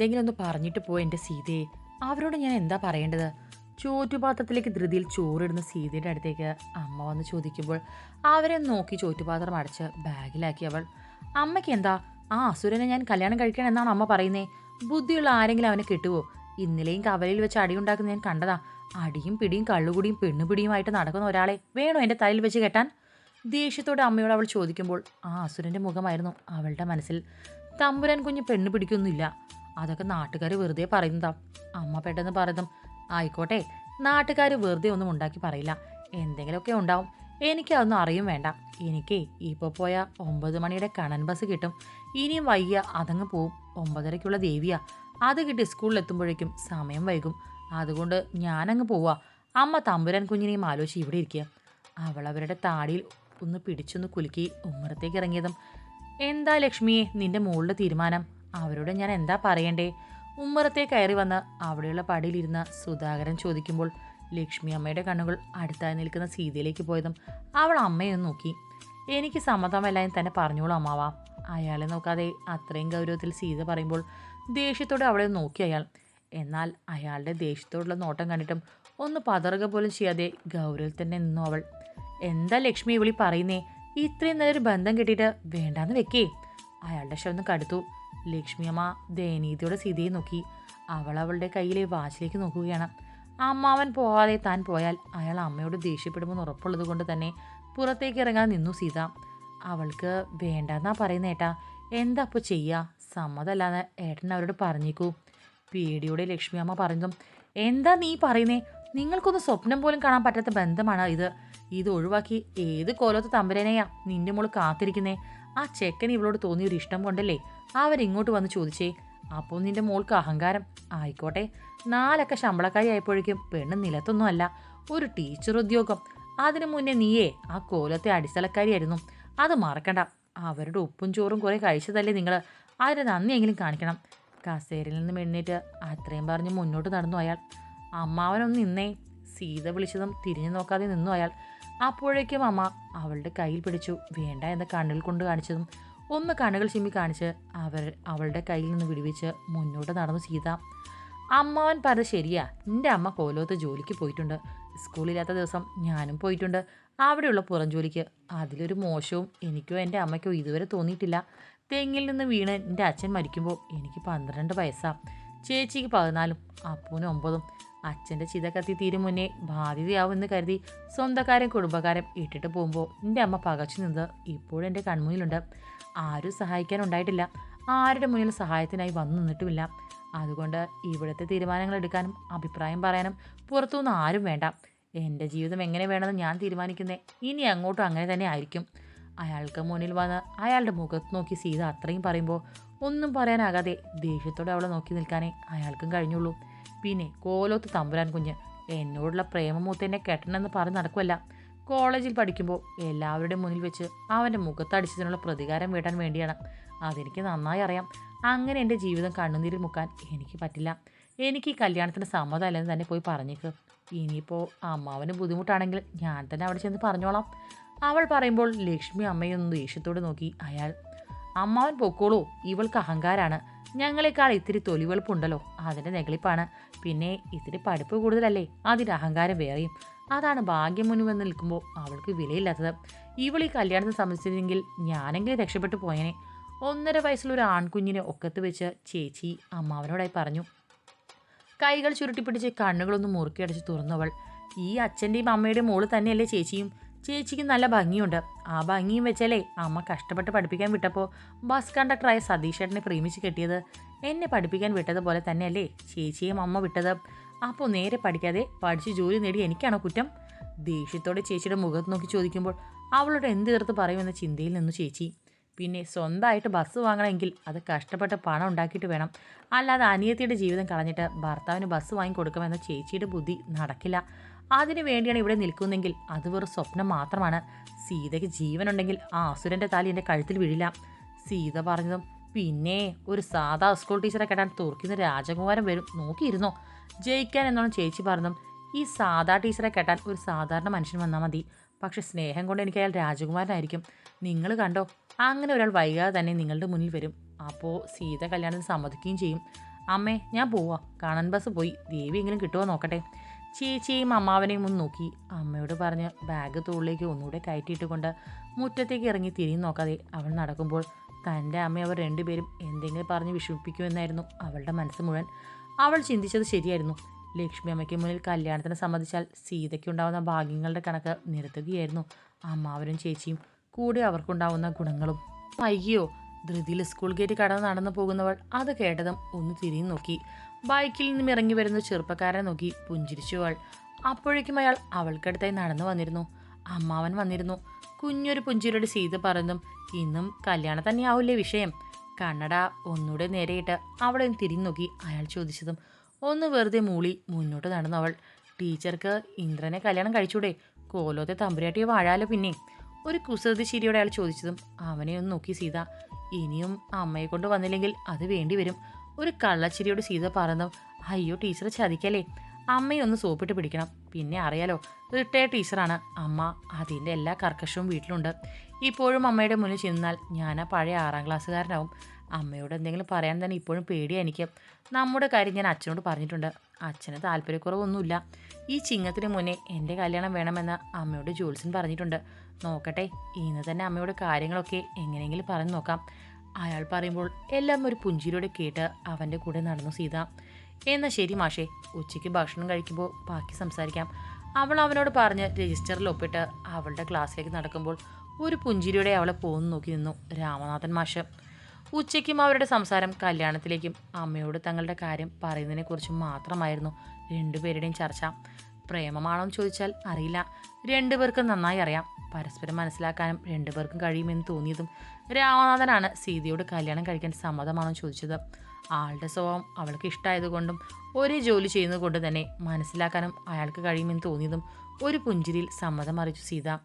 എന്തെങ്കിലും ഒന്ന് പറഞ്ഞിട്ട് പോ എന്റെ സീതയെ അവരോട് ഞാൻ എന്താ പറയേണ്ടത്? ചോറ്റുപാത്രത്തിലേക്ക് ധൃതിയിൽ ചോറിടുന്ന സീതയുടെ അടുത്തേക്ക് അമ്മ വന്ന് ചോദിക്കുമ്പോൾ അവരെ നോക്കി ചോറ്റുപാത്രം അടച്ച് ബാഗിലാക്കി അവൾ. അമ്മയ്ക്ക് എന്താ? ആ അസുരനെ ഞാൻ കല്യാണം കഴിക്കണം എന്നാണ് അമ്മ പറയുന്നേ. ബുദ്ധിയുള്ള ആരെങ്കിലും അവനെ കിട്ടുവോ? ഇന്നലെയും കവലയിൽ വെച്ച് അടിയുണ്ടാക്കുന്ന ഞാൻ കണ്ടതാ. അടിയും പിടിയും കള്ളുകുടിയും പെണ്ണുപിടിയുമായിട്ട് നടക്കുന്ന ഒരാളെ വേണോ എന്റെ തലയിൽ വെച്ച് കെട്ടാൻ? ദേഷ്യത്തോടെ അമ്മയോട് അവൾ ചോദിക്കുമ്പോൾ ആ അസുരന്റെ മുഖമായിരുന്നു അവളുടെ മനസ്സിൽ. തമ്പുരാൻ കുഞ്ഞ് പെണ്ണ് പിടിക്കൊന്നുമില്ല അതൊക്കെ നാട്ടുകാർ വെറുതെ പറയുന്നതാ. അമ്മ പെട്ടെന്ന് പറയുന്നതും ആയിക്കോട്ടെ നാട്ടുകാർ വെറുതെ ഒന്നും ഉണ്ടാക്കി പറയില്ല. എന്തെങ്കിലുമൊക്കെ ഉണ്ടാവും. എനിക്കതൊന്നും അറിയും വേണ്ട. എനിക്ക് ഇപ്പോൾ പോയ ഒമ്പത് മണിയുടെ കണൻ ബസ് കിട്ടും. ഇനിയും വയ്യ അതങ്ങ് പോവും. ഒമ്പതരയ്ക്കുള്ള ദേവിയാ. അത് കിട്ടി സ്കൂളിലെത്തുമ്പോഴേക്കും സമയം വൈകും. അതുകൊണ്ട് ഞാനങ്ങ് പോവാ. അമ്മ തമ്പുരാൻ കുഞ്ഞിനെയും ആലോചിച്ച് ഇവിടെ ഇരിക്കുക. അവൾ അവരുടെ താടിയിൽ ഒന്ന് പിടിച്ചൊന്ന് കുലുക്കി ഉമ്മറത്തേക്ക് ഇറങ്ങിയതും. എന്താ ലക്ഷ്മിയെ നിന്റെ മുകളിലെ തീരുമാനം? അവരോട് ഞാൻ എന്താ പറയണ്ടേ? ഉമ്മറത്തെ കയറി വന്ന് അവിടെയുള്ള പടിയിലിരുന്ന സുധാകരൻ ചോദിക്കുമ്പോൾ ലക്ഷ്മി അമ്മയുടെ കണ്ണുകൾ അടുത്തായി നിൽക്കുന്ന സീതയിലേക്ക് പോയതും അവൾ അമ്മയെ നോക്കി. എനിക്ക് സമ്മതമല്ല എന്ന് തന്നെ പറഞ്ഞോളൂ അമ്മാവാ. അയാളെ നോക്കാതെ അത്രയും ഗൗരവത്തിൽ സീത പറയുമ്പോൾ ദേഷ്യത്തോടെ അവളെ നോക്കി അയാൾ. എന്നാൽ അയാളുടെ ദേഷ്യത്തോടുള്ള നോട്ടം കണ്ടിട്ടും ഒന്ന് പതറുക പോലും ചെയ്യാതെ ഗൗരവത്തിൽ തന്നെ നിന്നു അവൾ. എന്താ ലക്ഷ്മി വിളി പറയുന്നേ? ഇത്രയും നല്ലൊരു ബന്ധം കിട്ടിയിട്ട് വേണ്ടാന്ന് വെക്കേ. അയാളുടെ ശബ്ദം കടുത്തു. ലക്ഷ്മി അമ്മ സ്ഥിതിയെ നോക്കി. അവൾ അവളുടെ കയ്യിലെ വാച്ചിലേക്ക് നോക്കുകയാണ്. അമ്മാവൻ പോവാതെ താൻ പോയാൽ അയാൾ അമ്മയോട് ദേഷ്യപ്പെടുമെന്ന് ഉറപ്പുള്ളത് കൊണ്ട് തന്നെ പുറത്തേക്ക് ഇറങ്ങാൻ നിന്നു സീത. അവൾക്ക് വേണ്ടെന്നാ പറയുന്ന ഏട്ടാ. എന്താ അപ്പോൾ ചെയ്യുക സമ്മതമല്ലാന്ന് ഏട്ടൻ അവരോട് പറഞ്ഞേക്കൂ. പേടിയോടെ ലക്ഷ്മി അമ്മ പറഞ്ഞതും എന്താ നീ പറയുന്നേ? നിങ്ങൾക്കൊന്ന് സ്വപ്നം പോലും കാണാൻ പറ്റാത്ത ബന്ധമാണ് ഇത്? ഇത് ഒഴിവാക്കി ഏത് കോലത്ത് തമ്പരനെയാ നിന്റെ മോൾ കാത്തിരിക്കുന്നേ? ആ ചെക്കൻ ഇവളോട് തോന്നിയൊരു ഇഷ്ടം കൊണ്ടല്ലേ അവരിങ്ങോട്ട് വന്ന് ചോദിച്ചേ. അപ്പോൾ നിന്റെ മോൾക്ക് അഹങ്കാരം. ആയിക്കോട്ടെ. നാലൊക്കെ ശമ്പളക്കാരി ആയപ്പോഴേക്കും പെണ്ണ് നിലത്തൊന്നും അല്ല. ഒരു ടീച്ചർ ഉദ്യോഗം. അതിനു മുന്നേ നീയേ ആ കോലത്തെ അടിസ്ഥലക്കാരിയായിരുന്നു. അത് മറക്കണ്ട. അവരുടെ ഉപ്പും ചോറും കുറേ കഴിച്ചതല്ലേ നിങ്ങൾ അതിന് നന്ദിയെങ്കിലും കാണിക്കണം. കസേരയിൽ നിന്ന് മെണ്ണിട്ട് അത്രയും പറഞ്ഞ് മുന്നോട്ട് നടന്നു അയാൾ. അമ്മാവനൊന്ന് നിന്നേ. സീത വിളിച്ചതും തിരിഞ്ഞു നോക്കാതെ നിന്നു അയാൾ. അപ്പോഴേക്കും അമ്മ അവളുടെ കയ്യിൽ പിടിച്ചു. വേണ്ട എന്ന കണ്ണിൽ കൊണ്ട് കാണിച്ചതും ഒന്ന് കണ്ണുകൾ ചിമ്മി കാണിച്ച് അവർ അവളുടെ കയ്യിൽ നിന്ന് വിടുവിച്ച് മുന്നോട്ട് നടന്നു സീത. അമ്മാവൻ പറഞ്ഞത് ശരിയാ. എന്റെ അമ്മ കോലോത്ത് ജോലിക്ക് പോയിട്ടുണ്ട്. സ്കൂളില്ലാത്ത ദിവസം ഞാനും പോയിട്ടുണ്ട്. അവിടെയുള്ള പുറം ജോലിക്ക്. അതിലൊരു മോശവും എനിക്കോ എന്റെ അമ്മയ്ക്കോ ഇതുവരെ തോന്നിയിട്ടില്ല. തെങ്ങിൽ നിന്ന് വീണ് എന്റെ അച്ഛൻ മരിക്കുമ്പോൾ എനിക്ക് പന്ത്രണ്ട് വയസ്സാ. ചേച്ചിക്ക് പതിനാലും അപ്പൂന് ഒമ്പതും. അച്ഛന്റെ ചിത കത്തി തീരും മുന്നേ ബാധ്യതയാവുമെന്ന് കരുതി സ്വന്തക്കാരും കുടുംബക്കാരും ഇട്ടിട്ട് പോകുമ്പോൾ എന്റെ അമ്മ പകച്ചു നിന്നത് ഇപ്പോഴും എന്റെ കൺമുന്നിലുണ്ട്. ആരും സഹായിക്കാനുണ്ടായിട്ടില്ല. ആരുടെ മുന്നിൽ സഹായത്തിനായി വന്നു നിന്നിട്ടുമില്ല. അതുകൊണ്ട് ഇവിടുത്തെ തീരുമാനങ്ങൾ എടുക്കാനും അഭിപ്രായം പറയാനും പുറത്തുനിന്ന് ആരും വേണ്ട. എന്റെ ജീവിതം എങ്ങനെ വേണമെന്ന് ഞാൻ തീരുമാനിക്കുന്നേ. ഇനി അങ്ങോട്ടും അങ്ങനെ തന്നെ ആയിരിക്കും. അയാൾക്ക് മുന്നിൽ വന്ന് അയാളുടെ മുഖത്ത് നോക്കി സീത അത്രയും പറയുമ്പോൾ ഒന്നും പറയാനാകാതെ ദേഷ്യത്തോടെ അവളെ നോക്കി നിൽക്കാനേ അയാൾക്കും കഴിഞ്ഞുള്ളൂ. പിന്നെ കോലോത്ത് തമ്പുരാൻ കുഞ്ഞ് എന്നോടുള്ള പ്രേമമൂത്തന്നെ കെട്ടണമെന്ന് പറഞ്ഞ് നടക്കുമല്ല കോളേജിൽ പഠിക്കുമ്പോൾ എല്ലാവരുടെയും മുന്നിൽ വെച്ച് അവന്റെ മുഖത്തടിച്ചതിനുള്ള പ്രതികാരം വീട്ടാൻ വേണ്ടിയാണ്. അതെനിക്ക് നന്നായി അറിയാം. അങ്ങനെ എന്റെ ജീവിതം കണ്ണുനീരിൽ മുക്കാൻ എനിക്ക് പറ്റില്ല. എനിക്ക് ഈ കല്യാണത്തിന് സമ്മതമല്ലെന്ന് തന്നെ പോയി പറഞ്ഞേക്ക്. ഇനിയിപ്പോൾ അമ്മാവന് ബുദ്ധിമുട്ടാണെങ്കിൽ ഞാൻ തന്നെ അവിടെ ചെന്ന് പറഞ്ഞോളാം. അവൾ പറയുമ്പോൾ ലക്ഷ്മി അമ്മയൊന്ന് ദേഷ്യത്തോടെ നോക്കി. അയാൾ അമ്മാവൻ പൊക്കോളൂ. ഇവൾക്ക് അഹങ്കാരാണ്. ഞങ്ങളെക്കാൾ ഇത്തിരി തൊലിവെളുപ്പുണ്ടല്ലോ. അതിന്റെ നെഗളിപ്പാണ്. പിന്നെ ഇത്തിരി പഠിപ്പ് കൂടുതലല്ലേ? അതിന്റെ അഹങ്കാരം വേറെയും. അതാണ് ഭാഗ്യം മുന്നിൽ വന്ന് നിൽക്കുമ്പോൾ അവൾക്ക് വിലയില്ലാത്തത്. ഇവൾ ഈ കല്യാണത്തിന് സംബന്ധിച്ചിരുന്നെങ്കിൽ ഞാനെങ്കിലും രക്ഷപ്പെട്ടു പോയനെ. ഒന്നര വയസ്സുള്ള ആൺകുഞ്ഞിനെ ഒക്കത്ത് വെച്ച് ചേച്ചി അമ്മാവനോടായി പറഞ്ഞു കൈകൾ ചുരുട്ടിപ്പിടിച്ച് കണ്ണുകളൊന്ന് മുറുക്കിയടച്ച് തുറന്നവൾ. ഈ അച്ഛന്റെയും അമ്മയുടെയും മോൾ തന്നെയല്ലേ ചേച്ചിയും? ചേച്ചിക്ക് നല്ല ഭംഗിയുണ്ട്. ആ ഭംഗിയും വെച്ചാലേ അമ്മ കഷ്ടപ്പെട്ട് പഠിപ്പിക്കാൻ വിട്ടപ്പോൾ ബസ് കണ്ടക്ടറായ സതീഷേട്ടനെ പ്രേമിച്ച് കെട്ടിയത്. എന്നെ പഠിപ്പിക്കാൻ വിട്ടതുപോലെ തന്നെയല്ലേ ചേച്ചിയും അമ്മ വിട്ടത്. അപ്പോൾ നേരെ പഠിക്കാതെ പഠിച്ച് ജോലി നേടി എനിക്കാണോ കുറ്റം? ദേഷ്യത്തോടെ ചേച്ചിയുടെ മുഖത്ത് നോക്കി ചോദിക്കുമ്പോൾ അവളോട് എന്ത് തീർത്ത് പറയുമെന്ന ചിന്തയിൽ നിന്നു ചേച്ചി. പിന്നെ സ്വന്തമായിട്ട് ബസ് വാങ്ങണമെങ്കിൽ അത് കഷ്ടപ്പെട്ട് പണം ഉണ്ടാക്കിയിട്ട് വേണം. അല്ലാതെ അനിയത്തിയുടെ ജീവിതം കളഞ്ഞിട്ട് ഭർത്താവിന് ബസ് വാങ്ങി കൊടുക്കുമെന്ന ചേച്ചിയുടെ ബുദ്ധി നടക്കില്ല. അതിനു വേണ്ടിയാണ് ഇവിടെ നിൽക്കുന്നതെങ്കിൽ അത് വെറും സ്വപ്നം മാത്രമാണ്. സീതയ്ക്ക് ജീവനുണ്ടെങ്കിൽ ആ അസുരന്റെ താലി എന്റെ കഴുത്തിൽ വീഴില്ല. സീത പറഞ്ഞതും പിന്നെ ഒരു സാധാ സ്കൂൾ ടീച്ചറെ കെട്ടാൻ തുർക്കിന്ന് രാജകുമാരൻ വരും. നോക്കിയിരുന്നോ? ജയിക്കാൻ എന്നോണം ചേച്ചി പറഞ്ഞു ഈ സാധാ ടീച്ചറെ കെട്ടാൻ ഒരു സാധാരണ മനുഷ്യൻ വന്നാൽ മതി. പക്ഷെ സ്നേഹം കൊണ്ട് എനിക്ക് അയാൾ രാജകുമാരനായിരിക്കും. നിങ്ങൾ കണ്ടോ? അങ്ങനെ ഒരാൾ വൈകാതെ തന്നെ നിങ്ങളുടെ മുന്നിൽ വരും. അപ്പോൾ സീത കല്യാണത്തിന് സമ്മതിക്കുകയും ചെയ്യും. അമ്മേ ഞാൻ പോവാ. കാണാൻ ബസ് പോയി. ദേവിയെങ്കിലും കിട്ടുമോ നോക്കട്ടെ. ചേച്ചിയും അമ്മാവനെയും ഒന്ന് നോക്കി. അമ്മയോട് പറഞ്ഞ് ബാഗ് തോളിലേക്ക് ഒന്നുകൂടെ കയറ്റിയിട്ടുകൊണ്ട് മുറ്റത്തേക്ക് ഇറങ്ങി തിരിഞ്ഞു നോക്കാതെ അവൾ നടക്കുമ്പോൾ തന്റെ അമ്മ അവർ രണ്ടുപേരും എന്തെങ്കിലും പറഞ്ഞ് വിഷമിപ്പിക്കുമെന്നായിരുന്നു അവളുടെ മനസ്സ് മുഴുവൻ. അവൾ ചിന്തിച്ചത് ശരിയായിരുന്നു. ലക്ഷ്മി അമ്മയ്ക്ക് മുന്നിൽ കല്യാണത്തിന് സംബന്ധിച്ചാൽ സീതയ്ക്കുണ്ടാവുന്ന ഭാഗ്യങ്ങളുടെ കണക്ക് നിരത്തുകയായിരുന്നു അമ്മാവനും ചേച്ചിയും. കൂടെ അവർക്കുണ്ടാവുന്ന ഗുണങ്ങളും. വൈകിയോ ധൃതിയിൽ സ്കൂൾ ഗേറ്റ് കടന്ന് നടന്നു പോകുന്നവൾ അത് കേട്ടതും ഒന്ന് തിരിഞ്ഞു നോക്കി. ബൈക്കിൽ നിന്നും ഇറങ്ങി വരുന്ന ചെറുപ്പക്കാരനെ നോക്കി പുഞ്ചിരിച്ചു അവൾ. അപ്പോഴേക്കും അയാൾ അവൾക്കടുത്തായി നടന്നു വന്നിരുന്നു. അമ്മാവൻ വന്നിരുന്നു. കുഞ്ഞൊരു പുഞ്ചിരിയുടെ സീത പറഞ്ഞതും ഇന്നും കല്യാണം തന്നെയാവില്ലേ വിഷയം? കണ്ണട ഒന്നുകൂടെ നേരെയിട്ട് അവളെ തിരിഞ്ഞു നോക്കി അയാൾ ചോദിച്ചതും ഒന്ന് വെറുതെ മൂളി മുന്നോട്ട് നടന്നു അവൾ. ടീച്ചർക്ക് ഇന്ദ്രനെ കല്യാണം കഴിച്ചൂടെ? കോലോത്തെ തമ്പുരാട്ടിയെ വാഴാലോ പിന്നെ? ഒരു കുസൃതി ശിരിയോടെ അയാൾ ചോദിച്ചതും അവനെ ഒന്ന് നോക്കി സീത ഇനിയും അമ്മയെ കൊണ്ട് വന്നില്ലെങ്കിൽ അത് വേണ്ടി വരും ഒരു കള്ളച്ചിരിയോട് സീത പറഞ്ഞു അയ്യോ ടീച്ചർ ചതിക്കല്ലേ? അമ്മയെ ഒന്ന് സോപ്പിട്ട് പിടിക്കണം. പിന്നെ അറിയാലോ റിട്ടയർഡ് ടീച്ചറാണ് അമ്മ അതിന്റെ എല്ലാ കർക്കശവും വീട്ടിലുണ്ട്. ഇപ്പോഴും അമ്മയുടെ മുന്നിൽ ചെന്നാൽ ഞാൻ ആ പഴയ ആറാം ക്ലാസ്സുകാരനാവും. അമ്മയോട് എന്തെങ്കിലും പറയാൻ തന്നെ ഇപ്പോഴും പേടിയാണ് എനിക്ക്. നമ്മുടെ കാര്യം ഞാൻ അച്ഛനോട് പറഞ്ഞിട്ടുണ്ട്. അച്ഛന് താല്പര്യക്കുറവൊന്നുമില്ല. ഈ ചിങ്ങത്തിന് മുന്നേ എന്റെ കല്യാണം വേണമെന്ന് അമ്മയോട് ജോത്സ്യൻ പറഞ്ഞിട്ടുണ്ട്. നോക്കട്ടെ ഇന്ന് തന്നെ അമ്മയോട് കാര്യങ്ങളൊക്കെ എങ്ങനെയെങ്കിലും പറഞ്ഞു നോക്കാം. അയാൾ പറയുമ്പോൾ എല്ലാം ഒരു പുഞ്ചിരിയോടെ കേട്ട് അവന്റെ കൂടെ നടന്നു സീത. എന്നാൽ ശരി മാഷേ ഉച്ചയ്ക്ക് ഭക്ഷണം കഴിക്കുമ്പോൾ ബാക്കി സംസാരിക്കാം. അവൾ അവനോട് പറഞ്ഞ് രജിസ്റ്ററിൽ ഒപ്പിട്ട് അവളുടെ ക്ലാസ്സിലേക്ക് നടക്കുമ്പോൾ ഒരു പുഞ്ചിരിയോടെ അവളെ പോകുന്നു നോക്കി നിന്നു രാമനാഥൻ മാഷ്. ഉച്ചയ്ക്കും അവരുടെ സംസാരം കല്യാണത്തിലേക്കും അമ്മയോട് തങ്ങളുടെ കാര്യം പറയുന്നതിനെക്കുറിച്ചും മാത്രമായിരുന്നു രണ്ടുപേരുടെയും ചർച്ച. പ്രേമമാണോന്ന് ചോദിച്ചാൽ അറിയില്ല. രണ്ടുപേർക്കും നന്നായി അറിയാം. പരസ്പരം മനസ്സിലാക്കാനും രണ്ടുപേർക്കും കഴിയുമെന്ന് തോന്നിയതും രാമനാഥനാണ് സീതയോട് കല്യാണം കഴിക്കാൻ സമ്മതമാണോ ചോദിച്ചത്. ആളുടെ സ്വഭാവം അവൾക്ക് ഇഷ്ടമായതുകൊണ്ടും ഒരേ ജോലി ചെയ്യുന്നത് കൊണ്ട് തന്നെ മനസ്സിലാക്കാനും അയാൾക്ക് കഴിയുമെന്ന് തോന്നിയതും ഒരു പുഞ്ചിരിയിൽ സമ്മതം അറിയിച്ചു സീത.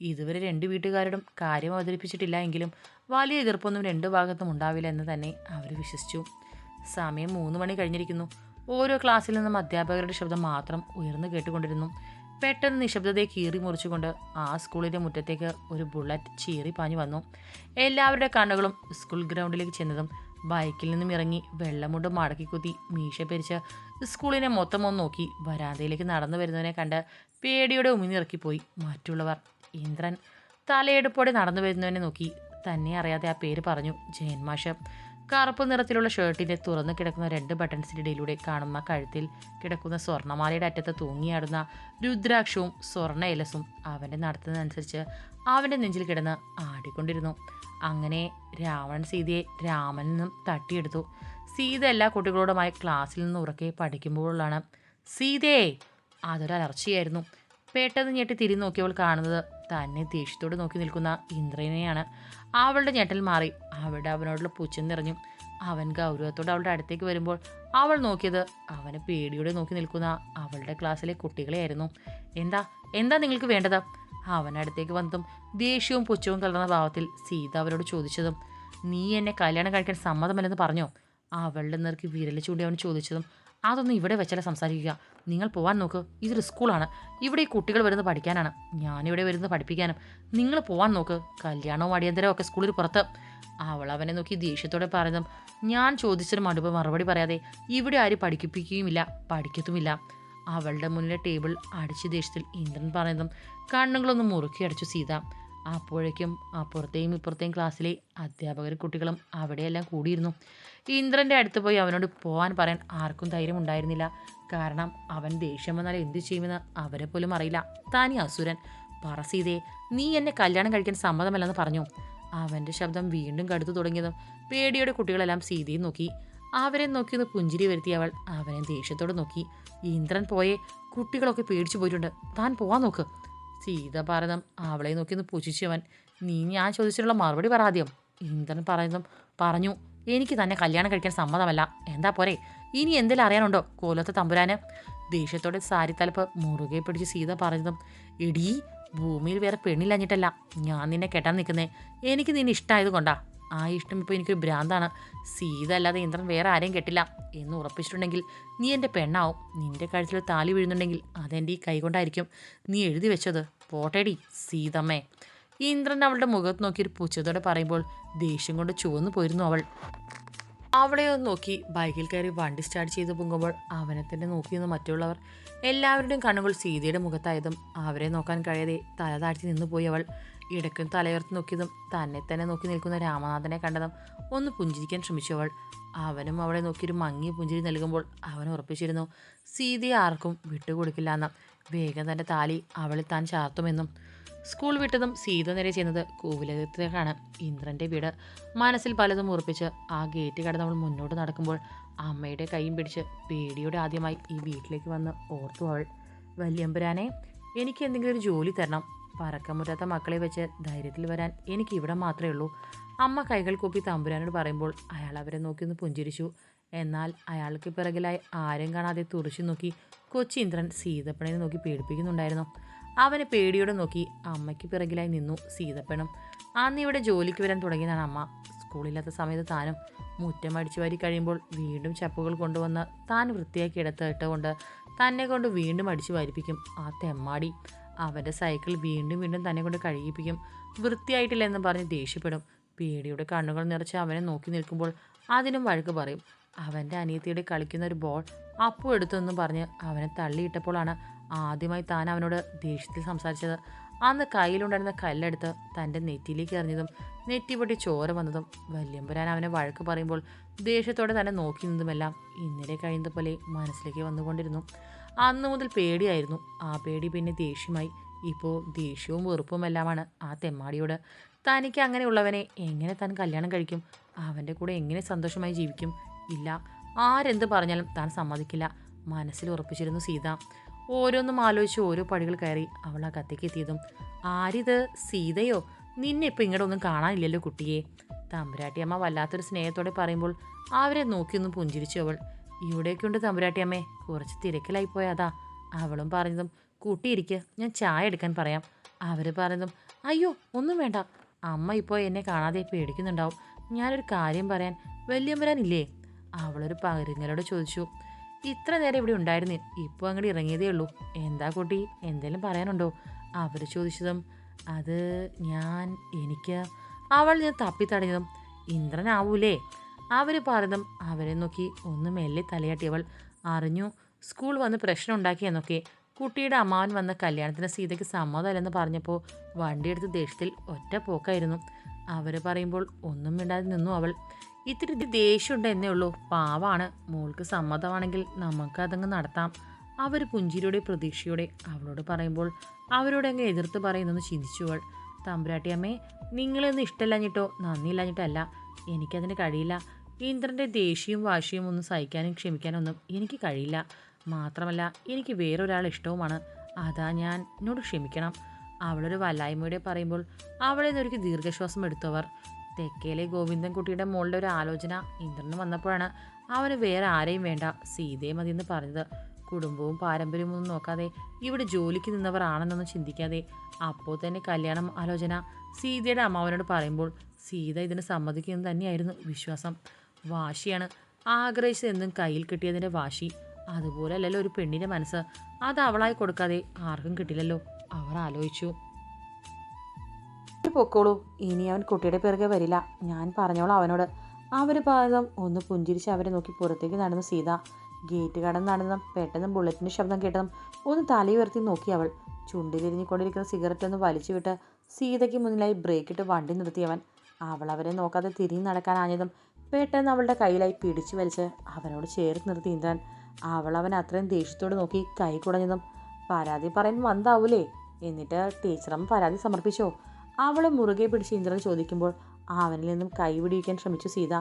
ഇതുവരെ രണ്ട് വീട്ടുകാരോടും കാര്യം അവതരിപ്പിച്ചിട്ടില്ല എങ്കിലും വലിയ എതിർപ്പൊന്നും രണ്ടു ഭാഗത്തും ഉണ്ടാവില്ല എന്ന് തന്നെ അവർ വിശ്വസിച്ചു. സമയം മൂന്ന് മണി കഴിഞ്ഞിരിക്കുന്നു. ഓരോ ക്ലാസ്സിൽ നിന്നും അധ്യാപകരുടെ ശബ്ദം മാത്രം ഉയർന്നു കേട്ടുകൊണ്ടിരുന്നു. പെട്ടെന്ന് നിശബ്ദതയെ കീറി മുറിച്ചുകൊണ്ട് ആ സ്കൂളിന്റെ മുറ്റത്തേക്ക് ഒരു ബുള്ളറ്റ് ചീറി പാഞ്ഞു വന്നു. എല്ലാവരുടെ കണ്ണുകളും സ്കൂൾ ഗ്രൗണ്ടിലേക്ക് ചെന്നതും ബൈക്കിൽ നിന്നും ഇറങ്ങി വെള്ളമുണ്ട് മടക്കി കുത്തി മീശ പിരിച്ച് സ്കൂളിനെ മൊത്തം ഒന്ന് നോക്കി വരാന്തയിലേക്ക് നടന്നു വരുന്നതിനെ കണ്ട് പേടിയോടെ ഉമിനിറക്കിപ്പോയി മറ്റുള്ളവർ. ഇന്ദ്രൻ തലയെടുപ്പോടെ നടന്നു വരുന്നവനെ നോക്കി തന്നെ അറിയാതെ ആ പേര് പറഞ്ഞു. ജയൻ മാഷ്. കറുപ്പ് നിറത്തിലുള്ള ഷർട്ടിന്റെ തുറന്ന് കിടക്കുന്ന രണ്ട് ബട്ടൺസിന്റെ ഇടയിലൂടെ കാണുന്ന കഴുത്തിൽ കിടക്കുന്ന സ്വർണമാലയുടെ അറ്റത്ത് തൂങ്ങിയാടുന്ന രുദ്രാക്ഷവും സ്വർണ ഇലസും അവന്റെ നടത്തുന്നതനുസരിച്ച് അവന്റെ നെഞ്ചിൽ കിടന്ന് ആടിക്കൊണ്ടിരുന്നു. അങ്ങനെ രാവണൻ സീതയെ രാമനിൽ നിന്നും തട്ടിയെടുത്തു. സീത എല്ലാ കുട്ടികളോടുമായി ക്ലാസ്സിൽ നിന്ന് ഉറക്കെ പഠിക്കുമ്പോഴാണ് സീതയെ അതൊരു അലർച്ചയായിരുന്നു പെട്ടെന്ന് ഞെട്ടി തിരിഞ്ഞു നോക്കിയവൾ കാണുന്നത് തന്നെ ദേഷ്യത്തോട് നോക്കി നിൽക്കുന്ന ഇന്ദ്രനെയാണ്. അവളുടെ ഞെട്ടൽ മാറി. അവിടെ അവനോടുള്ള പുച്ഛം നിറഞ്ഞു. അവൻ ഗൗരവത്തോടെ അവളുടെ അടുത്തേക്ക് വരുമ്പോൾ അവൾ നോക്കിയത് അവനെ പേടിയോടെ നോക്കി നിൽക്കുന്ന അവളുടെ ക്ലാസ്സിലെ കുട്ടികളെയായിരുന്നു. എന്താ? എന്താ നിങ്ങൾക്ക് വേണ്ടത്? അവനടുത്തേക്ക് വന്നതും ദേഷ്യവും പുച്ഛവും കലർന്ന ഭാവത്തിൽ സീത അവരോട് ചോദിച്ചതും നീ എന്നെ കല്യാണം കഴിക്കാൻ സമ്മതമല്ലെന്ന് പറഞ്ഞോ? അവളുടെ നേർക്ക് വിരൽ ചൂണ്ടി അവൻ ചോദിച്ചതും അതൊന്നും ഇവിടെ വെച്ചല്ല സംസാരിക്കുക. നിങ്ങൾ പോവാൻ നോക്ക്. ഇതൊരു സ്കൂളാണ്. ഇവിടെ ഈ കുട്ടികൾ വരുന്നത് പഠിക്കാനാണ്. ഞാനിവിടെ വരുന്നത് പഠിപ്പിക്കാനും. നിങ്ങൾ പോവാൻ നോക്ക്. കല്യാണവും അടിയന്തരവും ഒക്കെ സ്കൂളിൽ പുറത്ത്. അവൾ അവനെ നോക്കി ദേഷ്യത്തോടെ പറയുന്നതും ഞാൻ ചോദിച്ചൊരു മടുപ്പ് മറുപടി പറയാതെ ഇവിടെ ആരും പഠിപ്പിക്കുകയുമില്ല. പഠിക്കത്തുമില്ല. അവളുടെ മുന്നിലെ ടേബിൾ അടിച്ച ദേഷ്യത്തിൽ ഇന്ദ്രൻ പറയുന്നതും കണ്ണുകളൊന്ന് മുറുക്കി അടിച്ചു സീത. അപ്പോഴേക്കും അപ്പുറത്തെയും ഇപ്പുറത്തെയും ക്ലാസ്സിലെ അധ്യാപകരും കുട്ടികളും അവിടെയെല്ലാം കൂടിയിരുന്നു. ഇന്ദ്രന്റെ അടുത്ത് പോയി അവനോട് പോകാൻ പറയാൻ ആർക്കും ധൈര്യം ഉണ്ടായിരുന്നില്ല. കാരണം അവൻ ദേഷ്യം വന്നാൽ എന്തു ചെയ്യുമെന്ന് അവരെ പോലും അറിയില്ല. താനി അസുരൻ പറ നീ എന്നെ കല്യാണം കഴിക്കാൻ സമ്മതമല്ലെന്ന് പറഞ്ഞു. അവന്റെ ശബ്ദം വീണ്ടും കടുത്തു തുടങ്ങിയതും പേടിയോടെ കുട്ടികളെല്ലാം സീതയെ നോക്കി. അവരെ നോക്കി ഒന്ന് പുഞ്ചിരി വരുത്തിയ അവൾ അവനെ ദേഷ്യത്തോടെ നോക്കി. ഇന്ദ്രൻ പോയേ കുട്ടികളൊക്കെ പേടിച്ചു പോയിട്ടുണ്ട്. താൻ പോവാൻ നോക്ക്. സീത പറഞ്ഞതും അവളെ നോക്കി ഒന്ന് പുച്ഛിച്ചവൻ നീ ഞാൻ ചോദിച്ചിട്ടുള്ള മറുപടി പറയാദ്യം ഇന്ദ്രൻ പറയുന്നതും പറഞ്ഞു എനിക്ക് തന്നെ കല്യാണം കഴിക്കാൻ സമ്മതമല്ല. എന്താ പോരെ? ഇനി എന്തെങ്കിലും അറിയാനുണ്ടോ? കോലത്തെ തമ്പുരാന്? ദേഷ്യത്തോടെ സാരി തലപ്പ് മുറുകെ പിടിച്ച് സീത പറഞ്ഞതും എടീ ഭൂമിയിൽ വേറെ പെണ്ണില്ലഞ്ഞിട്ടല്ല. ഞാൻ നിന്നെ കെട്ടാൻ നിൽക്കുന്നേ. എനിക്ക് നിന്നെ ഇഷ്ടമായത് കൊണ്ടാ. ആ ഇഷ്ടം ഇപ്പോൾ എനിക്കൊരു ഭ്രാന്താണ്. സീത അല്ലാതെ ഇന്ദ്രൻ വേറെ ആരെയും കെട്ടില്ല. എന്ന് ഉറപ്പിച്ചിട്ടുണ്ടെങ്കിൽ നീ എന്റെ പെണ്ണാവും. നിന്റെ കഴുത്തിൽ താലി വീഴുന്നുണ്ടെങ്കിൽ അതെന്റെ ഈ കൈകൊണ്ടായിരിക്കും നീ എഴുതി വെച്ചത്. പോട്ടേടി സീതമ്മേ. ഇന്ദ്രൻ അവളുടെ മുഖത്ത് നോക്കി ഒരു പുച്ഛത്തോടെ പറയുമ്പോൾ ദേഷ്യം കൊണ്ട് ചുവന്നു പോയിരുന്നു അവൾ. അവളെ ഒന്ന് നോക്കി ബൈക്കിൽ കയറി വണ്ടി സ്റ്റാർട്ട് ചെയ്ത് പൊങ്ങുമ്പോൾ അവനെ തന്നെ നോക്കിയെന്ന് മറ്റുള്ളവർ. എല്ലാവരുടെയും കണ്ണുകൾ സീതയുടെ മുഖത്തായതും അവരെ നോക്കാൻ കഴിയാതെ തല താഴ്ത്തി നിന്നു പോയി അവൾ. ഇടയ്ക്കും തലയുയർത്തി നോക്കിയതും തന്നെ തന്നെ നോക്കി നിൽക്കുന്ന രാമനാഥനെ കണ്ടതും ഒന്ന് പുഞ്ചിരിക്കാൻ ശ്രമിച്ചു അവൾ. അവനും അവളെ നോക്കിയൊരു മങ്ങിയ പുഞ്ചിരി നൽകുമ്പോൾ അവൻ ഉറപ്പിച്ചിരുന്നു സീതയെ ആർക്കും വിട്ടുകൊടുക്കില്ല എന്ന് വേഗം തന്റെ താലി അവളിൽ താൻ ചാർത്തുമെന്നും. സ്കൂൾ വിട്ടതും സീത നേരെ ചെയ്യുന്നത് കൂവിലകത്തേക്കാണ് ഇന്ദ്രന്റെ വീട്. മനസ്സിൽ പലതും ഉറപ്പിച്ച് ആ ഗേറ്റ് കടന്ന് അവൾ മുന്നോട്ട് നടക്കുമ്പോൾ അമ്മയുടെ കൈയും പിടിച്ച് പേടിയോടെ ആദ്യമായി ഈ വീട്ടിലേക്ക് വന്ന് ഓർത്തു അവൾ. വല്യമ്പുരാനെ എനിക്ക് എന്തെങ്കിലും ഒരു ജോലി തരണം. പറക്കമുറ്റാത്ത മക്കളെ വെച്ച് ധൈര്യത്തിൽ വരാൻ എനിക്ക് ഇവിടെ മാത്രമേ ഉള്ളൂ. അമ്മ കൈകൾ കൂപ്പി തമ്പുരാനോട് പറയുമ്പോൾ അയാൾ അവരെ നോക്കി ഒന്ന് പുഞ്ചിരിച്ചു. എന്നാൽ അയാൾക്ക് പിറകിലായി ആരും കാണാതെ തുറച്ചു നോക്കി കൊച്ചിന്ദ്രൻ സീതപ്പണിനെ നോക്കി പേടിപ്പിക്കുന്നുണ്ടായിരുന്നു. അവനെ പേടിയോടെ നോക്കി അമ്മയ്ക്ക് പിറകിലായി നിന്നു സീതപ്പണം അന്ന് ഇവിടെ ജോലിക്ക് വരാൻ തുടങ്ങിയതാണ് അമ്മ. സ്കൂളില്ലാത്ത സമയത്ത് താനും മുറ്റം അടിച്ചു വാരി കഴിയുമ്പോൾ വീണ്ടും ചപ്പുകൾ കൊണ്ടുവന്ന് താൻ വൃത്തിയാക്കി എടുത്ത് ഇട്ടുകൊണ്ട് തന്നെ കൊണ്ട് വീണ്ടും അടിച്ചു വാരിപ്പിക്കും. ആ തെമ്മാടി അവന്റെ സൈക്കിൾ വീണ്ടും വീണ്ടും തന്നെ കൊണ്ട് കഴുകിപ്പിക്കും. വൃത്തിയായിട്ടില്ല എന്ന് പറഞ്ഞ് ദേഷ്യപ്പെടും. പേടിയുടെ കണ്ണുകൾ നിറച്ച് അവനെ നോക്കി നിൽക്കുമ്പോൾ അതിനും വഴക്ക് പറയും. അവന്റെ അനിയത്തിയുടെ കളിക്കുന്ന ഒരു ബോൾ അപ്പു എടുത്തെന്നും പറഞ്ഞ് അവനെ തള്ളിയിട്ടപ്പോഴാണ് ആദ്യമായി താൻ അവനോട് ദേഷ്യത്തിൽ സംസാരിച്ചത്. അന്ന് കയ്യിലുണ്ടായിരുന്ന കല്ലെടുത്ത് തന്റെ നെറ്റിയിലേക്ക് എറിഞ്ഞതും നെറ്റി പൊട്ടി ചോര വന്നതും വല്യമ്പുരാൻ അവനെ വഴക്ക് പറയുമ്പോൾ ദേഷ്യത്തോടെ തന്നെ നോക്കി നിന്നതുമെല്ലാം ഇന്നലെ കഴിയുന്ന പോലെ മനസ്സിലേക്ക് വന്നുകൊണ്ടിരുന്നു. അന്ന് മുതൽ പേടിയായിരുന്നു. ആ പേടി പിന്നെ ദേഷ്യമായി. ഇപ്പോൾ ദേഷ്യവും വെറുപ്പുമെല്ലാമാണ് ആ തെമ്മാടിയോട്. തനിക്ക് അങ്ങനെയുള്ളവനെ എങ്ങനെ താൻ കല്യാണം കഴിക്കും? അവന്റെ കൂടെ എങ്ങനെ സന്തോഷമായി ജീവിക്കും? ഇല്ല. ആരെന്ത് പറഞ്ഞാലും താൻ സമ്മതിക്കില്ല. മനസ്സിൽ ഉറപ്പിച്ചിരുന്നു സീത. ഓരോന്നും ആലോചിച്ച് ഓരോ പടികൾ കയറി അവൾ ആ കത്തേക്ക് എത്തിയതും ആരിത്? സീതയോ? നിന്നെ ഇപ്പം ഇങ്ങോട്ട് ഒന്നും കാണാനില്ലല്ലോ കുട്ടിയെ. തമ്പുരാട്ടിയമ്മ വല്ലാത്തൊരു സ്നേഹത്തോടെ പറയുമ്പോൾ അവരെ നോക്കിയൊന്ന് പുഞ്ചിരിച്ചു അവൾ. ഇവിടേക്കുണ്ട് തമ്പുരാട്ടിയമ്മേ കുറച്ച് തിരക്കിലായി പോയതാ അവളും പറഞ്ഞതും കൂട്ടിയിരിക്കുക ഞാൻ ചായ എടുക്കാൻ പറയാം. അവർ പറഞ്ഞതും അയ്യോ ഒന്നും വേണ്ട. അമ്മ ഇപ്പോൾ എന്നെ കാണാതെ പേടിക്കുന്നുണ്ടാവും. ഞാനൊരു കാര്യം പറയാൻ വല്യമ്പരാനില്ലേ അവളൊരു പകരുങ്ങലോട് ചോദിച്ചു ഇത്ര നേരം ഇവിടെ ഉണ്ടായിരുന്നു. ഇപ്പോൾ അങ്ങോട്ട് ഇറങ്ങിയതേ ഉള്ളൂ. എന്താ കുട്ടി? എന്തെങ്കിലും പറയാനുണ്ടോ? അവർ ചോദിച്ചതും അത് ഞാൻ എനിക്ക് അവൾ ഞാൻ തപ്പിത്തടഞ്ഞതും ഇന്ദ്രനാവൂലേ അവർ പറഞ്ഞതും അവരെ നോക്കി ഒന്ന് മെല്ലെ തലയാട്ടിയവൾ അറിഞ്ഞു. സ്കൂൾ വന്ന് പ്രശ്നം ഉണ്ടാക്കിയെന്നൊക്കെ കുട്ടിയുടെ അമ്മാവൻ വന്ന കല്യാണത്തിന് സീതയ്ക്ക് സമ്മതമല്ലെന്ന് പറഞ്ഞപ്പോൾ വണ്ടിയെടുത്ത് ദേഷ്യത്തിൽ ഒറ്റ പോക്കായിരുന്നു. അവർ പറയുമ്പോൾ ഒന്നും മിണ്ടാതെ നിന്നു അവൾ. ഇത്തിരി ദേഷ്യമുണ്ട് എന്നേ ഉള്ളൂ. പാവാണ്. മോൾക്ക് സമ്മതമാണെങ്കിൽ നമുക്ക് അതങ്ങ് നടത്താം. അവർ പുഞ്ചിരിയുടെ പ്രതീക്ഷയോടെ അവളോട് പറയുമ്പോൾ അവരോട് അങ്ങ് എതിർത്ത് പറയുന്നെന്ന് ചിന്തിച്ചു അവൾ തമ്പുരാട്ടിയമ്മേ നിങ്ങളെന്ന് ഇഷ്ടമില്ലാഞ്ഞിട്ടോ? നന്ദിയില്ലാഞ്ഞിട്ടല്ല. എനിക്കതിന് കഴിയില്ല. ഇന്ദ്രന്റെ ദേഷ്യവും വാശിയും ഒന്നും സഹിക്കാനും ക്ഷമിക്കാനും ഒന്നും എനിക്ക് കഴിയില്ല. മാത്രമല്ല എനിക്ക് വേറൊരാൾ ഇഷ്ടവുമാണ്. അതാ ഞാൻ എന്നോട് ക്ഷമിക്കണം. അവളൊരു വല്ലായ്മയോടെ പറയുമ്പോൾ അവളെ നിന്നൊരുക്ക് ദീർഘശ്വാസം എടുത്തവർ. തെക്കേലെ ഗോവിന്ദൻകുട്ടിയുടെ മുകളിലെ ഒരു ആലോചന ഇന്ദ്രന് വന്നപ്പോഴാണ് അവന് വേറെ ആരെയും വേണ്ട സീതയെ മതി എന്ന് പറഞ്ഞത്. കുടുംബവും പാരമ്പര്യവും ഒന്നും നോക്കാതെ ഇവിടെ ജോലിക്ക് നിന്നവർ ആണെന്നൊന്നും ചിന്തിക്കാതെ അപ്പോൾ തന്നെ കല്യാണം ആലോചന സീതയുടെ അമ്മാവനോട് പറയുമ്പോൾ സീത ഇതിന് സമ്മതിക്കുന്നത് തന്നെയായിരുന്നു വിശ്വാസം. വാശിയാണ്. ആഗ്രഹിച്ചത് എന്നും കയ്യിൽ കിട്ടിയതിന്റെ വാശി. അതുപോലെ അല്ലല്ലോ ഒരു പെണ്ണിന്റെ മനസ്സ്. അത് അവളായി കൊടുക്കാതെ ആർക്കും കിട്ടില്ലല്ലോ. അവർ ആലോചിച്ചു. പൊക്കോളൂ. ഇനി അവൻ കുട്ടിയുടെ പിറകെ വരില്ല. ഞാൻ പറഞ്ഞോളാം അവനോട്. അവർ ഭാഗം ഒന്ന് പുഞ്ചിരിച്ച് അവരെ നോക്കി പുറത്തേക്ക് നടന്നു സീത. ഗേറ്റ് കടന്ന് നടന്നതും പെട്ടെന്ന് ബുള്ളറ്റിന്റെ ശബ്ദം കേട്ടതും ഒന്ന് തലയുയർത്തി നോക്കി അവൾ. ചുണ്ടിലിരിഞ്ഞുകൊണ്ടിരിക്കുന്ന സിഗരറ്റ് ഒന്ന് വലിച്ചു വിട്ട് സീതയ്ക്ക് മുന്നിലായി ബ്രേക്ക് ഇട്ട് വണ്ടി നിർത്തിയവൻ അവൾ അവരെ നോക്കാതെ തിരിഞ്ഞു നടക്കാനാഞ്ഞതും പെട്ടെന്ന് അവളുടെ കയ്യിലായി പിടിച്ചു വലിച്ച് അവനോട് ചേർത്ത് നിർത്തി നീന്താൻ അവൾ അവൻ അത്രയും ദേഷ്യത്തോട് നോക്കി കൈ കുടഞ്ഞതും പരാതി പറയാൻ വന്നാവൂലേ എന്നിട്ട് ടീച്ചറും പരാതി സമർപ്പിച്ചോ? അവളെ മുറുകെ പിടിച്ച് ഇന്ദ്രൻ ചോദിക്കുമ്പോൾ അവനിൽ നിന്നും കൈ വിടിയിക്കാൻ ശ്രമിച്ചു സീത.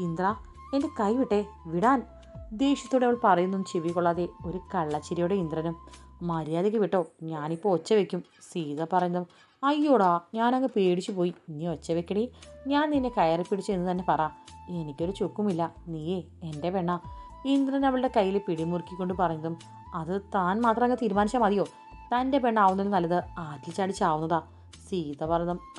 ഇന്ദ്ര എന്റെ കൈ വിട്ടെ വിടാൻ. ദേഷ്യത്തോടെ അവൾ പറയുന്നു ചെവി കൊള്ളാതെ ഒരു കള്ളച്ചിരിയോടെ ഇന്ദ്രനും. മര്യാദയ്ക്ക് വിട്ടോ ഞാനിപ്പോൾ ഒച്ച വെക്കും. സീത പറയുന്നതും അയ്യോടാ ഞാനങ്ങ് പേടിച്ചു പോയി. നീ ഒച്ച വെക്കടി. ഞാൻ നിന്നെ കയറി പിടിച്ചു എന്ന് തന്നെ പറ. എനിക്കൊരു ചുക്കുമില്ല. നീയേ എന്റെ പെണ്ണ. ഇന്ദ്രൻ അവളുടെ കയ്യിൽ പിടിമുറുക്കിക്കൊണ്ട് പറയുന്നതും അത് താൻ മാത്രം അങ്ങ് തീരുമാനിച്ചാൽ മതിയോ? തന്റെ പെണ്ണാവുന്നതിൽ നല്ലത് ആറ്റിൽ ചാടി ചാവുന്നതാ സീത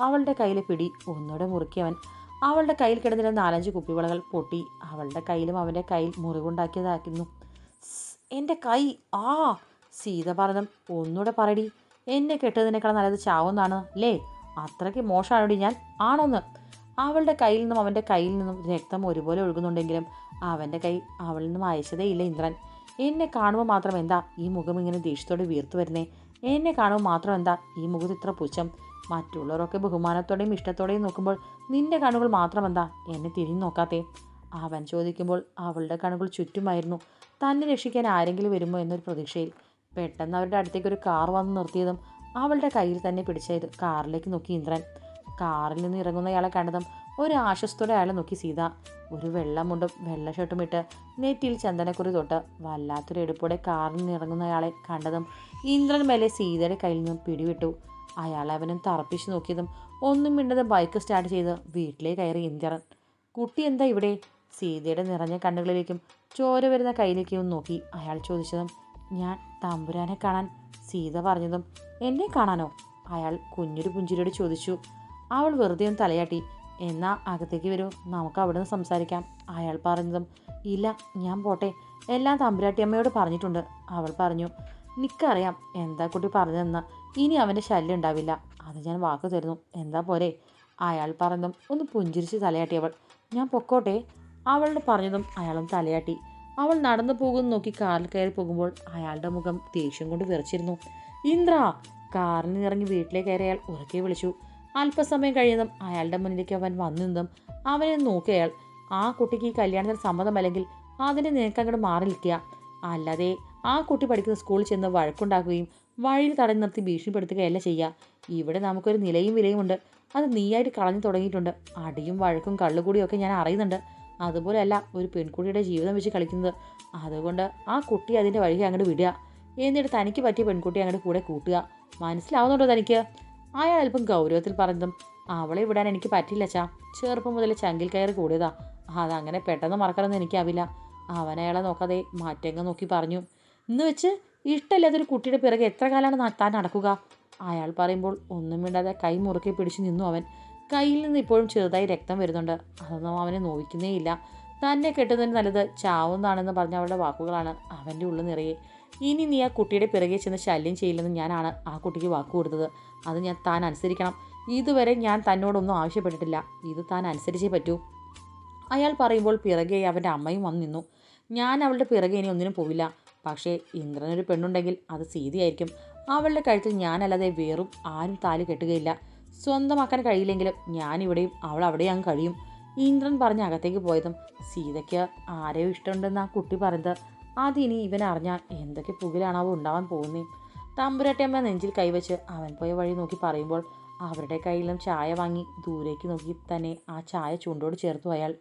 അവളുടെ കയ്യിലെ പിടി ഒന്നുകൂടെ മുറുക്കിയവൻ അവളുടെ കയ്യിൽ കിടന്നിരുന്ന നാലഞ്ച് കുപ്പിവളകൾ പൊട്ടി അവളുടെ കയ്യിലും അവന്റെ കയ്യിൽ മുറിവുണ്ടാക്കിയതാക്കുന്നു "സ്, എന്റെ കൈ ആ സീത പറഞ്ഞതും ഒന്നുകൂടെ പറയടി. എന്നെ കെട്ടതിനേക്കാൾ നല്ലത് ചാവുന്നതാണ് ലേ അത്രയ്ക്ക് മോശമാണോടി ഞാൻ ആണോന്ന്? അവളുടെ കയ്യിൽ നിന്നും അവന്റെ കയ്യിൽ നിന്നും രക്തം ഒരുപോലെ ഒഴുകുന്നുണ്ടെങ്കിലും അവന്റെ കൈ അവളിൽ നിന്നും അയച്ചതേയില്ല ഇന്ദ്രൻ. എന്നെ കാണുമ്പോൾ മാത്രം എന്താ ഈ മുഖം ഇങ്ങനെ ദേഷ്യത്തോടെ വീർത്തു വരുന്നേ? എന്നെ കാണുമ്പോൾ മാത്രം എന്താ ഈ മുഖത്ത് ഇത്ര പുച്ഛം? മറ്റുള്ളവരൊക്കെ ബഹുമാനത്തോടെയും ഇഷ്ടത്തോടെയും നോക്കുമ്പോൾ നിന്റെ കണ്ണുകൾ മാത്രം എന്താ എന്നെ തിരിഞ്ഞു നോക്കാത്തേ? അവൻ ചോദിക്കുമ്പോൾ അവളുടെ കണ്ണുകൾ ചുറ്റുമായിരുന്നു. തന്നെ രക്ഷിക്കാൻ ആരെങ്കിലും വരുമോ എന്നൊരു പ്രതീക്ഷയിൽ. പെട്ടെന്ന് അവരുടെ അടുത്തേക്ക് ഒരു കാർ വന്ന് നിർത്തിയതും അവളുടെ കയ്യിൽ തന്നെ പിടിച്ചത് കാറിലേക്ക് നോക്കി ഇന്ദ്രൻ. കാറിൽ നിന്ന് ഇറങ്ങുന്നയാളെ കണ്ടതും ഒരു ആശ്വസ്തോടെ അയാളെ നോക്കി സീത. ഒരു വെള്ളമുണ്ടും വെള്ള ഷർട്ടും ഇട്ട് നെറ്റിയിൽ ചന്ദനക്കുറി തൊട്ട് വല്ലാത്തൊരു എടുപ്പോടെ കാറിൽ നിന്ന് ഇറങ്ങുന്നയാളെ കണ്ടതും ഇന്ദ്രൻ മേലെ സീതയുടെ കയ്യിൽ നിന്നും പിടിവിട്ടു. അയാൾ അവനെ തറപ്പിച്ച് നോക്കിയതും ഒന്നും മിണ്ടത് ബൈക്ക് സ്റ്റാർട്ട് ചെയ്ത് വീട്ടിലേ കയറി ഇന്ത്യറൻ. കുട്ടി എന്താ ഇവിടെ? സീതയുടെ നിറഞ്ഞ കണ്ണുകളിലേക്കും ചോര വരുന്ന കയ്യിലേക്കും നോക്കി അയാൾ ചോദിച്ചതും ഞാൻ തമ്പുരാനെ കാണാൻ സീത പറഞ്ഞതും എന്നെ കാണാനോ? അയാൾ കുഞ്ഞൊരു പുഞ്ചിരിയോട് ചോദിച്ചു. അവൾ വെറുതെ ഒന്ന് തലയാട്ടി. എന്നാ അകത്തേക്ക് വരൂ നമുക്ക് അവിടെ നിന്ന് സംസാരിക്കാം. അയാൾ പറഞ്ഞതും ഇല്ല ഞാൻ പോട്ടെ. എല്ലാം തമ്പുരാട്ടിയമ്മയോട് പറഞ്ഞിട്ടുണ്ട്. അവൾ പറഞ്ഞു നിക്കറിയാം എന്താ കുട്ടി പറഞ്ഞതെന്ന്. ഇനി അവന്റെ ശല്യം ഉണ്ടാവില്ല. അത് ഞാൻ വാക്ക് തരുന്നു. എന്താ പോരെ? അയാൾ പറഞ്ഞതും ഒന്ന് പുഞ്ചിരിച്ച് തലയാട്ടി അവൾ. ഞാൻ പൊക്കോട്ടെ. അവളുടെ പറഞ്ഞതും അയാളും തലയാട്ടി. അവൾ നടന്നു പോകുന്നു നോക്കി കാറിൽ കയറി പോകുമ്പോൾ അയാളുടെ മുഖം ദേഷ്യം കൊണ്ട് വിറച്ചിരുന്നു. ഇന്ദ്ര! കാറിൽ ഇറങ്ങി വീട്ടിലേക്ക് കയറി അയാൾ ഉറക്കെ വിളിച്ചു. അല്പസമയം കഴിയുന്നതും അയാളുടെ മുന്നിലേക്ക് അവൻ വന്നു നിന്നും അവനെ നോക്കി അയാൾ. ആ കുട്ടിക്ക് ഈ കല്യാണത്തിന് സമ്മതമല്ലെങ്കിൽ അതിനെ നിനക്ക് അങ്ങോട്ട് മാറി നിൽക്കുക. അല്ലാതെ ആ കുട്ടി പഠിക്കുന്ന സ്കൂളിൽ ചെന്ന് വഴക്കുണ്ടാക്കുകയും വഴിയിൽ തടഞ്ഞു നിർത്തി ഭീഷണിപ്പെടുത്തുകയല്ല ചെയ്യുക. ഇവിടെ നമുക്കൊരു നിലയും വിലയും ഉണ്ട് അത് നീയായിട്ട് കളഞ്ഞു തുടങ്ങിയിട്ടുണ്ട്. അടിയും വഴക്കും കള്ളുകൂടിയും ഒക്കെ ഞാൻ അറിയുന്നുണ്ട്. അതുപോലെയല്ല ഒരു പെൺകുട്ടിയുടെ ജീവിതം വെച്ച് കളിക്കുന്നത്. അതുകൊണ്ട് ആ കുട്ടി അതിന്റെ വഴിക്ക് അങ്ങോട്ട് വിടുക. എന്നിട്ട് തനിക്ക് പറ്റിയ പെൺകുട്ടിയെ അങ്ങോട്ട് കൂടെ കൂട്ടുക. മനസ്സിലാവുന്നുണ്ടോ തനിക്ക്? അയാൾ അല്പം ഗൗരവത്തിൽ പറഞ്ഞതും അവളെ വിടാൻ എനിക്ക് പറ്റില്ല ചാ ചെറുപ്പം മുതൽ ചങ്കിൽ കയറി കൂടിയതാ. അതങ്ങനെ പെട്ടെന്ന് മറക്കണമെന്ന് എനിക്കാവില്ല. അവൻ അയാളെ നോക്കാതെ മാറ്റങ്ങ നോക്കി പറഞ്ഞു. എന്ന് വെച്ച് ഇഷ്ടമില്ലാത്തൊരു കുട്ടിയുടെ പിറകെ എത്ര കാലമാണ് താൻ നടക്കുക? അയാൾ പറയുമ്പോൾ ഒന്നും മിണ്ടാതെ കൈ മുറുക്കി പിടിച്ചു നിന്നു അവൻ. കയ്യിൽ നിന്ന് ഇപ്പോഴും ചെറുതായി രക്തം വരുന്നുണ്ട്. അതൊന്നും അവനെ നോവിക്കുന്നേയില്ല. തന്നെ കെട്ടുന്നതിന് നല്ലത് ചാവുന്നതാണെന്ന് പറഞ്ഞ അവളുടെ വാക്കുകളാണ് അവന്റെ ഉള്ളിൽ നിറയെ. ഇനി നീ ആ കുട്ടിയുടെ പിറകെ ചെന്ന് ശല്യം ചെയ്യില്ലെന്ന് ഞാനാണ് ആ കുട്ടിക്ക് വാക്ക് കൊടുത്തത്. അത് ഞാൻ താൻ അനുസരിക്കണം. ഇതുവരെ ഞാൻ തന്നോടൊന്നും ആവശ്യപ്പെട്ടിട്ടില്ല. ഇത് താൻ അനുസരിച്ചേ പറ്റൂ. അയാൾ പറയുമ്പോൾ പിറകെ അവന്റെ അമ്മയും വന്നു നിന്നു ഞാൻ അവളുടെ പിറകെ ഇനി ഒന്നിനും പോവില്ല. പക്ഷേ ഇന്ദ്രനൊരു പെണ്ണുണ്ടെങ്കിൽ അത് സീതയായിരിക്കും. അവളുടെ കഴുത്തിൽ ഞാനല്ലാതെ വേറും ആരും താലി കെട്ടുകയില്ല. സ്വന്തമാക്കാൻ കഴിയില്ലെങ്കിലും ഞാനിവിടെയും അവൾ അവിടെയും കഴിയും. ഇന്ദ്രൻ പറഞ്ഞ് അകത്തേക്ക് പോയതും സീതയ്ക്ക് ആരെയോ ഇഷ്ടമുണ്ടെന്ന് ആ കുട്ടി പറഞ്ഞത്. അതിനി ഇവൻ അറിഞ്ഞാൽ എന്തൊക്കെ പുകിലാണാവോ ഉണ്ടാവാൻ പോകുന്നേ. തമ്പുരാട്ടിയമ്മ നെഞ്ചിൽ കൈവച്ച് അവൻ പോയ വഴി നോക്കി പറയുമ്പോൾ അവരുടെ കയ്യിലും ചായ വാങ്ങി ദൂരേക്ക് നോക്കി തന്നെ ആ ചായ ചൂണ്ടോട് ചേർത്തു അയാൾ.